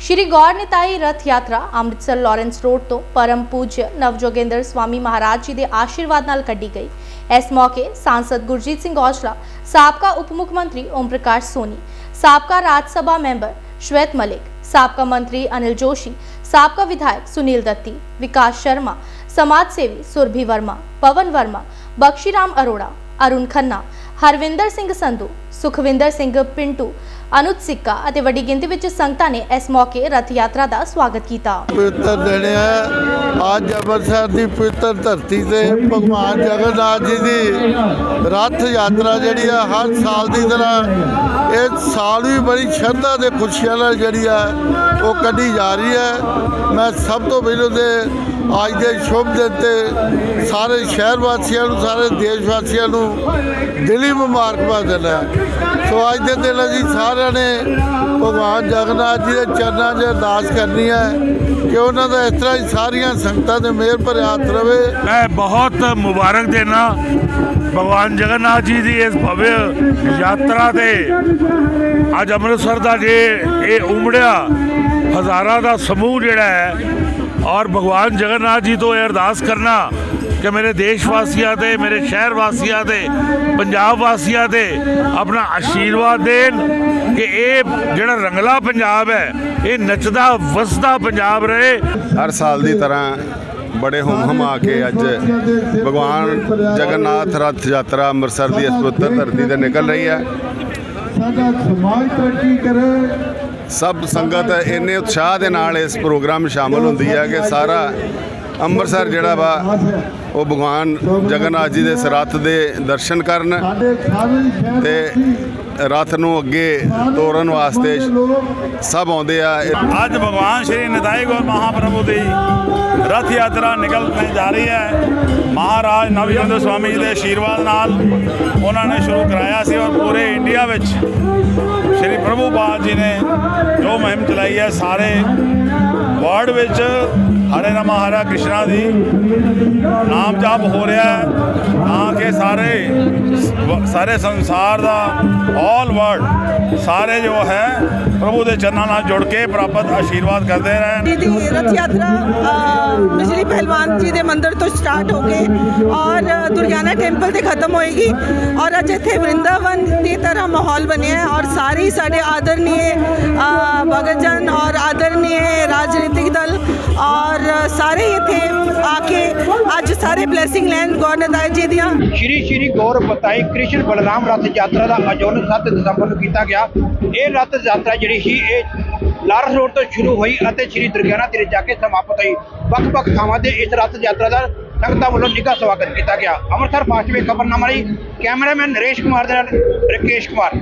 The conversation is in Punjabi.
ਸ਼੍ਰੀ ਗੌਰ ਨਿਤਾਈ ਰਥ ਯਾਤਰਾ ਅੰਮ੍ਰਿਤਸਰ ਲਾਰੈਂਸ ਰੋਡ ਤੋਂ ਪਰਮ ਪੂਜਯ ਨਵਜੋਗਿੰਦਰ ਸਵਾਮੀ ਮਹਾਰਾਜ ਜੀ ਦੇ ਆਸ਼ੀਰਵਾਦ ਨਾਲ ਕੱਢੀ ਗਈ ਇਸ ਮੌਕੇ ਸਾਂਸਦ ਗੁਰਜੀਤ ਸਿੰਘ ਔਜਲਾ ਸਾਬਕਾ ਉਪ ਮੁੱਖ ਮੰਤਰੀ ਓਮ ਪ੍ਰਕਾਸ਼ ਸੋਨੀ ਸਾਬਕਾ ਰਾਜ ਸਭਾ ਮੈਂਬਰ ਸ਼ਵੇਤ ਮਲਿਕ ਸਾਬਕਾ ਮੰਤਰੀ ਅਨਿਲ ਜੋਸ਼ੀ ਸਾਬਕਾ ਵਿਧਾਇਕ ਸੁਨੀਲ ਦੱਤੀ ਵਿਕਾਸ ਸ਼ਰਮਾ ਸਮਾਜ ਸੇਵੀ ਸੁਰਭੀ ਵਰਮਾ ਪਵਨ ਵਰਮਾ ਬਖਸ਼ੀ ਰਾਮ ਅਰੋੜਾ ਅਰੁਣ ਖੰਨਾ, ਹਰਵਿੰਦਰ ਸਿੰਘ ਸੰਧੂ, ਸੁਖਵਿੰਦਰ ਸਿੰਘ ਪਿੰਟੂ, ਅਨੁਜ ਸਿੱਕਾ ਅਤੇ ਵੱਡੀ ਗਿਣਤੀ ਵਿੱਚ ਸੰਗਤਾਂ ਨੇ ਇਸ ਮੌਕੇ ਰਥ ਯਾਤਰਾ ਦਾ ਸਵਾਗਤ ਕੀਤਾ। ਪਵਿੱਤਰ ਦਿਨ ਹੈ। ਅੱਜ ਅੰਮ੍ਰਿਤਸਰ ਦੀ ਪਵਿੱਤਰ ਧਰਤੀ ਤੇ ਭਗਵਾਨ ਜਗਨਨਾਥ ਜੀ ਦੀ ਰਥ ਯਾਤਰਾ ਜਿਹੜੀ ਆ, ਹਰ ਸਾਲ ਦੀ ਤਰ੍ਹਾਂ ਇਹ ਸਾਲ ਵੀ ਬੜੀ ਸ਼ਰਧਾ ਤੇ ਖੁਸ਼ੀਆਂ ਨਾਲ ਜਿਹੜੀ ਆ, ਉਹ ਕੱਢੀ ਜਾ ਰਹੀ ਹੈ। ਮੈਂ ਸਭ ਤੋਂ ਪਹਿਲਾਂ ਤੇ ਅੱਜ ਦੇ ਸ਼ੁਭ ਦਿਨ ਤੇ ਸਾਰੇ ਸ਼ਹਿਰ ਵਾਸੀਆਂ ਨੂੰ, ਸਾਰੇ ਦੇਸ਼ ਵਾਸੀਆਂ ਨੂੰ ਦਿਲੀ ਮੁਬਾਰਕਬਾਦ ਦਿੰਦਾ ਸੋ ਅੱਜ ਦੇ ਦਿਨ ਅਸੀਂ ਸਾਰਿਆਂ ਨੇ ਭਗਵਾਨ ਜਗਨਨਾਥ ਜੀ ਦੇ ਚਰਨਾਂ 'ਚ ਅਰਦਾਸ ਕਰਨੀ ਹੈ ਕਿ ਉਹਨਾਂ ਦਾ ਇਸ ਤਰ੍ਹਾਂ ਹੀ ਸਾਰੀਆਂ ਸੰਗਤਾਂ ਦੇ ਮਿਹਰ ਭਰਿਆ ਹੱਥ ਰਵੇ। ਮੈਂ ਬਹੁਤ ਮੁਬਾਰਕ ਦੇਣਾ ਭਗਵਾਨ ਜਗਨਨਾਥ ਜੀ ਦੀ ਇਸ ਭਵਯ ਯਾਤਰਾ ਤੇ। ਅੱਜ ਅੰਮ੍ਰਿਤਸਰ ਦਾ ਜੇ ਇਹ ਉਮੜਿਆ, ਹਜ਼ਾਰਾਂ ਦਾ ਸਮੂਹ ਜਿਹੜਾ ਹੈ ਔਰ ਭਗਵਾਨ ਜਗਨਨਾਥ ਜੀ ਤੋਂ ਇਹ ਅਰਦਾਸ ਕਰਨਾ ਕਿ ਮੇਰੇ ਦੇਸ਼ ਵਾਸੀਆਂ ਤੇ ਮੇਰੇ ਸ਼ਹਿਰ ਵਾਸੀਆਂ ਤੇ ਪੰਜਾਬ ਵਾਸੀਆਂ ਤੇ ਆਪਣਾ ਆਸ਼ੀਰਵਾਦ ਦੇਣ ਕਿ ਇਹ ਜਿਹੜਾ ਰੰਗਲਾ ਪੰਜਾਬ ਹੈ ਇਹ ਨੱਚਦਾ ਵਸਦਾ ਪੰਜਾਬ ਰਹੇ। ਹਰ ਸਾਲ ਦੀ ਤਰ੍ਹਾਂ ਬੜੇ ਹੁਮ ਹਮਾ ਕੇ ਅੱਜ ਭਗਵਾਨ ਜਗਨਨਾਥ ਰਥ ਯਾਤਰਾ ਅੰਮ੍ਰਿਤਸਰ ਦੀ ਇਸ ਧਰਤੀ ਤੇ ਨਿਕਲ ਰਹੀ ਹੈ। ਸਾਡਾ ਸਮਾਜ ਤਰੱਕੀ ਕਰੇ। ਸਭ ਸੰਗਤ ਇੰਨੇ ਉਤਸ਼ਾਹ ਦੇ ਨਾਲ ਇਸ ਪ੍ਰੋਗਰਾਮ ਵਿੱਚ ਸ਼ਾਮਲ ਹੁੰਦੀ ਹੈ ਕਿ ਸਾਰਾ ਅੰਮ੍ਰਿਤਸਰ ਜਿਹੜਾ ਵਾ, ਉਹ ਭਗਵਾਨ ਜਗਨਨਾਥ ਜੀ ਦੇ ਇਸ ਦੇ ਦਰਸ਼ਨ ਕਰਨ ਸਾਡੇ ਸਾਰੇ ਤੇ ਰਥ ਨੂੰ ਅੱਗੇ ਤੋਰਨ ਵਾਸਤੇ ਸਭ ਆਉਂਦੇ ਆ। ਅੱਜ ਭਗਵਾਨ ਸ਼੍ਰੀ ਨਿਤਾਈ ਗੌਰ ਮਹਾਪ੍ਰਭੂ ਦੀ ਰਥ ਯਾਤਰਾ ਨਿਕਲ ਜਾ ਰਹੀ ਹੈ। ਮਹਾਰਾਜ ਨਵਜੋਤ ਸਵਾਮੀ ਜੀ ਦੇ ਆਸ਼ੀਰਵਾਦ ਨਾਲ ਉਹਨਾਂ ਨੇ ਸ਼ੁਰੂ ਕਰਾਇਆ ਸੀ ਔਰ ਪੂਰੇ ਇੰਡੀਆ ਵਿੱਚ ਸ਼੍ਰੀ ਪ੍ਰਭੂ ਪਾਦ ਜੀ ਨੇ ਜੋ ਮੁਹਿੰਮ ਚਲਾਈ ਹੈ ਸਾਰੇ ਵਰਲਡ ਵਿੱਚ ਹਰੇ ਰਾਮਾ ਹਰਾ ਕ੍ਰਿਸ਼ਨਾ ਦੀ ਨਾਮ ਜਾਪ ਹੋ ਰਿਹਾ ਹੈ ਤਾਂ ਕਿ ਸਾਰੇ ਸਾਰੇ ਸੰਸਾਰ ਦਾ ਆਲ ਵਰਲਡ ਸਾਰੇ ਜੋ ਹੈ ਪ੍ਰਭੂ ਦੇ ਚਰਨਾਂ ਨਾਲ ਜੁੜ ਕੇ ਪ੍ਰਾਪਤ ਆਸ਼ੀਰਵਾਦ ਕਰਦੇ ਰਹਿਣ। ਦੀ ਰਥ ਯਾਤਰਾ ਅ, ਬਿਜਲੀ ਪਹਿਲਵਾਨ ਜੀ ਦੇ ਮੰਦਿਰ ਤੋਂ ਸਟਾਰਟ ਹੋ ਕੇ ਔਰ ਦੁਰਗਿਆਨਾ ਟੈਂਪਲ ਤੇ ਖਤਮ ਹੋਏਗੀ ਔਰ ਅੱਜ ਇੱਥੇ ਵਰਿੰਦਾਵਨ ਦੀ ਤਰ੍ਹਾਂ ਮਾਹੌਲ ਬਣਿਆ ਹੈ ਔਰ ਸਾਰੇ ਸਾਡੇ ਆਦਰਨੀय ਭਗਤ ਜਨ ਔਰ ਆਦਰਨੀय ਰਾਜਨੀਤਿਕ ਦਲ ਔਰ ਸਾਰੇ ਇੱਥੇ ਆ ਕੇ ਅੱਜ ਸਾਰੇ ਬਲੇਸਿੰਗ ਲੈਣ ਗੌਰਨਦਾਇ ਜੀ ਦੀਆਂ ਸ਼੍ਰੀ ਸ਼੍ਰੀ ਗੌਰ ਪਤਾਈ ਕ੍ਰਿਸ਼ਨ ਬਲਰਾਮ ਰਥ ਯਾਤਰਾ ਦਾ ਆਯੋਜਨ 7 ਦਸੰਬਰ ਨੂੰ ਕੀਤਾ ਗਿਆ। ਇਹ ਰਥ ਯਾਤਰਾ ਜਿਹੜੀ ਸੀ, ਇਹ ਲਾਰਸ ਰੋਡ ਤੋਂ ਸ਼ੁਰੂ ਹੋਈ ਅਤੇ ਸ਼੍ਰੀ ਦੁਰਗਿਆਨਾ ਤੇ ਜਾ ਕੇ ਸਮਾਪਤ ਹੋਈ। ਵੱਖ-ਵੱਖ ਥਾਵਾਂ ਤੇ ਇਸ ਰਥ ਯਾਤਰਾ ਦਾ ਸੰਗਤਾਂ ਵੱਲੋਂ ਨਿੱਘਾ ਸਵਾਗਤ ਕੀਤਾ ਗਿਆ। ਅੰਮ੍ਰਿਤਸਰ ਫਾਸਟ ਵੇ ਖਬਰਨਾਮਾ ਲਈ ਕੈਮਰਾਮੈਨ ਨਰੇਸ਼ ਕੁਮਾਰ ਦੇ ਨਾਲ ਰਕੇਸ਼ ਕੁਮਾਰ।